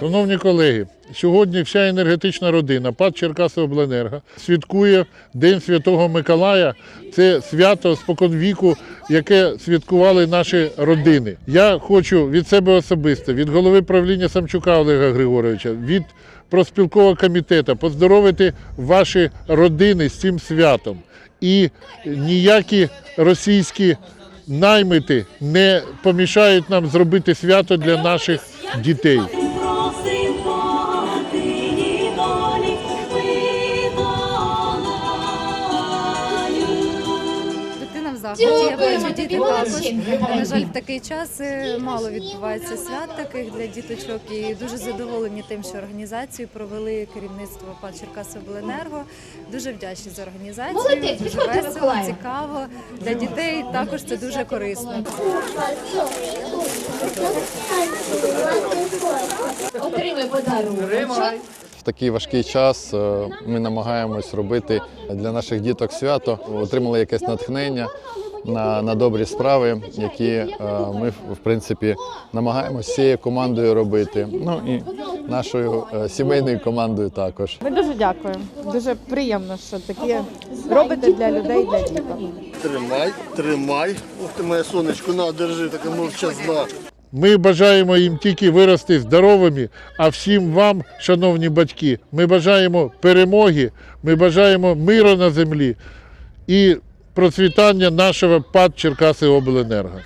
Шановні колеги, сьогодні вся енергетична родина ПАД Черкасиобленерго святкує День Святого Миколая. Це свято споконвіку, яке святкували наші родини. Я хочу від себе особисто, від голови правління Самчука Олега Григоровича, від проспілкового комітету поздоровити ваші родини з цим святом. І ніякі російські наймити не помішають нам зробити свято для наших дітей. Дитина. Я бачу, діти також. На жаль, в такий час е, мало відбувається свят таких для діточок. І дуже задоволені тим, що організацію провели керівництво ПАД Черкасобленерго. Дуже вдячні за організацію. Дуже весело, цікаво. Для дітей також це дуже корисно. Отримай подарунок. В такий важкий час е, ми намагаємось робити для наших діток свято. Отримали якесь натхнення на, на добрі справи, які е, ми в принципі намагаємось всією командою робити. Ну і нашою е, сімейною командою також. Ми дуже дякуємо. Дуже приємно, що таке робите для людей, для діток. Тримай, тримай. Ух ти моє сонечко, на, держи, така мовчазна. Ми бажаємо їм тільки вирости здоровими, а всім вам, шановні батьки, ми бажаємо перемоги, ми бажаємо миру на землі і процвітання нашого ПАД Черкаси Обленерго.